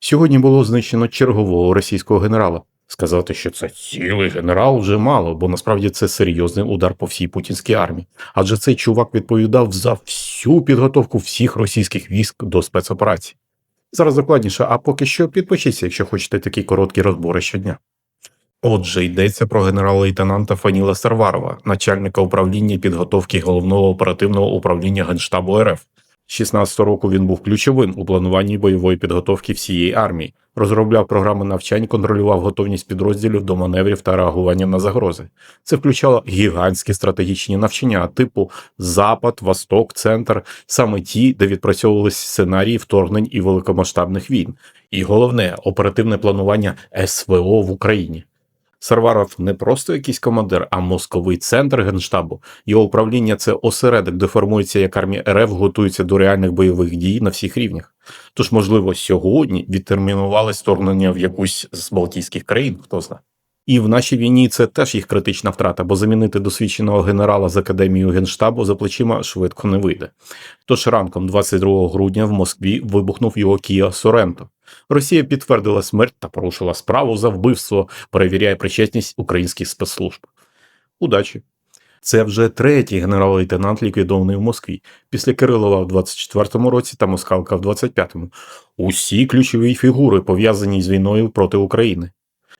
Сьогодні було знищено чергового російського генерала. Сказати, що це цілий генерал, вже мало, бо насправді це серйозний удар по всій путінській армії. Адже цей чувак відповідав за всю підготовку всіх російських військ до спецоперацій. Зараз докладніше, а поки що підпишіться, якщо хочете такі короткі розбори щодня. Отже, йдеться про генерал-лейтенанта Фаніла Сарварова, начальника управління підготовки головного оперативного управління Генштабу РФ. З 16 року він був ключовим у плануванні бойової підготовки всієї армії, розробляв програми навчань, контролював готовність підрозділів до маневрів та реагування на загрози. Це включало гігантські стратегічні навчання типу Запад, Восток, Центр, саме ті, де відпрацьовувалися сценарії вторгнень і великомасштабних війн. І головне оперативне планування СВО в Україні. Сарваров не просто якийсь командир, а мозковий центр генштабу. Його управління це осередок, де формується, як армія РФ готується до реальних бойових дій на всіх рівнях. Тож, можливо, сьогодні відтермінували вторгнення в якусь з Балтійських країн, хто знає. І в нашій війні це теж їх критична втрата, бо замінити досвідченого генерала з академією генштабу за плечима швидко не вийде. Тож ранком 22 грудня в Москві вибухнув його Кія Соренто. Росія підтвердила смерть та порушила справу за вбивство, перевіряє причетність українських спецслужб. Удачі! Це вже третій генерал-лейтенант, ліквідований в Москві, після Кирилова в 24-му році та Москалка в 25-му. Усі ключові фігури пов'язані з війною проти України.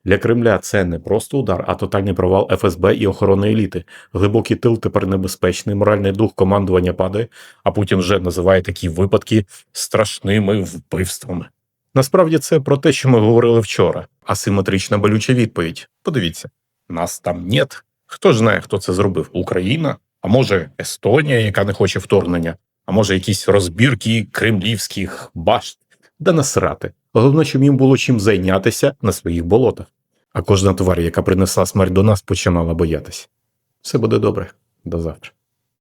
Для Кремля це не просто удар, а тотальний провал ФСБ і охорони еліти. Глибокий тил тепер небезпечний, моральний дух командування падає, а Путін вже називає такі випадки страшними вбивствами. Насправді це про те, що ми говорили вчора. Асиметрична болюча відповідь. Подивіться, нас там нет. Хто ж знає, хто це зробив? Україна? А може Естонія, яка не хоче вторгнення, а може якісь розбірки кремлівських башт? Да насрати. Головне, щоб їм було чим зайнятися на своїх болотах. А кожна тварь, яка принесла смерть до нас, починала боятися. Все буде добре. До завтра.